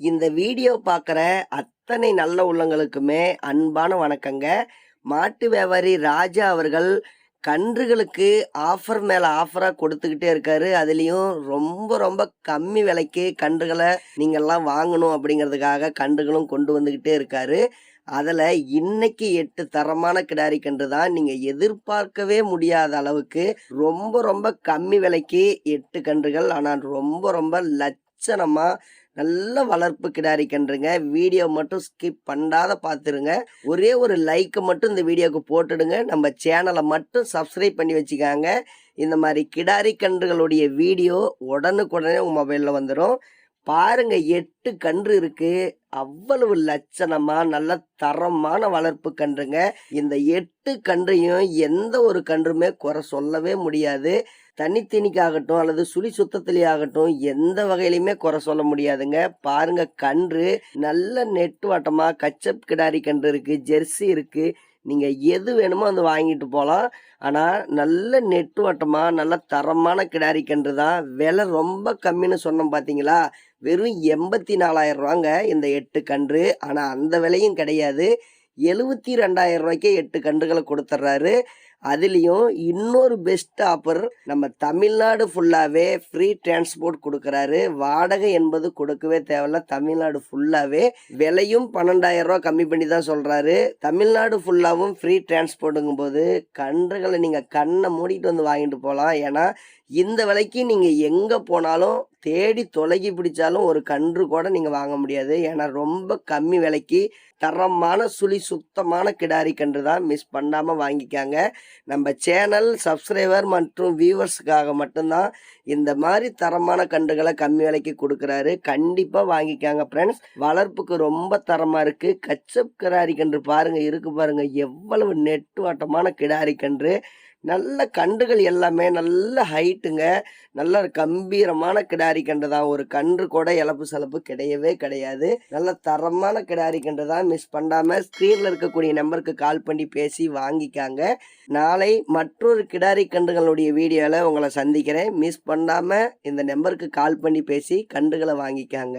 இந்த வீடியோ பார்க்குற அத்தனை நல்ல உள்ளங்களுக்குமே அன்பான வணக்கங்க. மாட்டு வியாபாரி ராஜா அவர்கள் கன்றுகளுக்கு ஆஃபர் மேலே ஆஃபராக கொடுத்துக்கிட்டே இருக்காரு. அதுலேயும் ரொம்ப ரொம்ப கம்மி விலைக்கு கன்றுகளை நீங்கள்லாம் வாங்கணும் அப்படிங்கிறதுக்காக கன்றுகளும் கொண்டு வந்துக்கிட்டே இருக்காரு. அதில் இன்னைக்கு எட்டு தரமான கிடாரி கன்று தான் நீங்கள் எதிர்பார்க்கவே முடியாத அளவுக்கு ரொம்ப ரொம்ப கம்மி விலைக்கு எட்டு கன்றுகள். ஆனால் ரொம்ப ரொம்ப லட்சணமாக நல்ல வளர்ப்பு கிடாரி கன்றுங்க. வீடியோ மட்டும் ஸ்கிப் பண்ணாத பார்த்துருங்க ஒரே ஒரு லைக்கை மட்டும் இந்த வீடியோக்கு போட்டுடுங்க. நம்ம சேனலை மட்டும் சப்ஸ்கிரைப் பண்ணி வச்சுக்காங்க. இந்த மாதிரி கிடாரி கன்றுகளுடைய வீடியோ உடனுக்குடனே உங்கள் மொபைலில் வந்துடும் பாருங்க எட்டு கன்று இருக்குது அவ்வளவு லட்சணமா நல்ல தரமான வளர்ப்பு கன்றுங்க. இந்த எட்டு கன்றையும் எந்த ஒரு கன்றுமே குறை சொல்லவே முடியாது. தனித்தனிக்காகட்டும் அல்லது சுழி சுத்தத்திலே ஆகட்டும் எந்த வகையிலுமே குறை சொல்ல முடியாதுங்க. பாருங்க கன்று நல்ல நெட்டுவாட்டமா கச்சப் கிடாரி கன்று இருக்கு ஜெர்சி இருக்கு. நீங்கள் எது வேணுமோ அது வாங்கிட்டு போகலாம் ஆனால் நல்ல நெட்டுவாட்டமாக நல்ல தரமான கிடாரி கன்று தான். விலை ரொம்ப கம்மின்னு சொன்னோம் பார்த்தீங்களா வெறும் எண்பத்தி நாலாயிரம் ரூபாங்க இந்த எட்டு கன்று. ஆனால் அந்த விலையும் கிடையாது. எழுபத்தி ரெண்டாயிரம் ரூபாய்க்கே எட்டு கன்றுகளை கொடுத்துட்றாரு அதுலேயும் இன்னொரு பெஸ்ட் ஆஃபர் நம்ம தமிழ்நாடு ஃபுல்லாகவே ஃப்ரீ டிரான்ஸ்போர்ட் கொடுக்குறாரு. வாடகை என்பது கொடுக்கவே தேவையில்ல. தமிழ்நாடு ஃபுல்லாகவே விலையும் பன்னெண்டாயிரம் ரூபா கம்மி பண்ணி தான் சொல்கிறாரு தமிழ்நாடு ஃபுல்லாகவும் ஃப்ரீ டிரான்ஸ்போர்ட்டுங்கும் போது கன்றுகளை நீங்கள் கண்ணை மூடிட்டு வந்து வாங்கிட்டு போகலாம் ஏன்னா இந்த விலைக்கு நீங்கள் எங்கே போனாலும் தேடி தொலைகி பிடிச்சாலும் ஒரு கன்று கூட நீங்கள் வாங்க முடியாது. ஏன்னா ரொம்ப கம்மி விலைக்கு தரமான சுழி சுத்தமான கிடாரி கன்று தான் மிஸ் பண்ணாமல் வாங்கிக்காங்க. நம்ம சேனல் சப்ஸ்கிரைபர் மற்றும் வியூவர்ஸுக்காக மட்டும்தான் இந்த மாதிரி தரமான கன்றுகளை கம்மி விலைக்கு கொடுக்குறாரு. கண்டிப்பாக வாங்கிக்காங்க ஃப்ரெண்ட்ஸ் வளர்ப்புக்கு ரொம்ப தரமாக இருக்குது கச்சப் கிடாரி கன்று பாருங்கள் இருக்குது பாருங்கள் எவ்வளவு நெட்டுவாட்டமான கிடாரி கன்று. நல்ல கன்றுகள் எல்லாமே நல்ல ஹைட்டுங்க நல்ல கம்பீரமான கிடாரி கன்று தான். ஒரு கன்று கூட இழப்பு செலப்பு கிடையவே கிடையாது. நல்ல தரமான கிடாரி கன்று தான் மிஸ் பண்ணாமல் ஸ்க்ரீனில் இருக்கக்கூடிய நம்பருக்கு கால் பண்ணி பேசி வாங்கிக்காங்க. நாளை மற்றொரு கிடாரி கன்றுகளுடைய வீடியோவில் உங்களை சந்திக்கிறேன். மிஸ் பண்ணாமல் இந்த நம்பருக்கு கால் பண்ணி பேசி கன்றுகளை வாங்கிக்காங்க.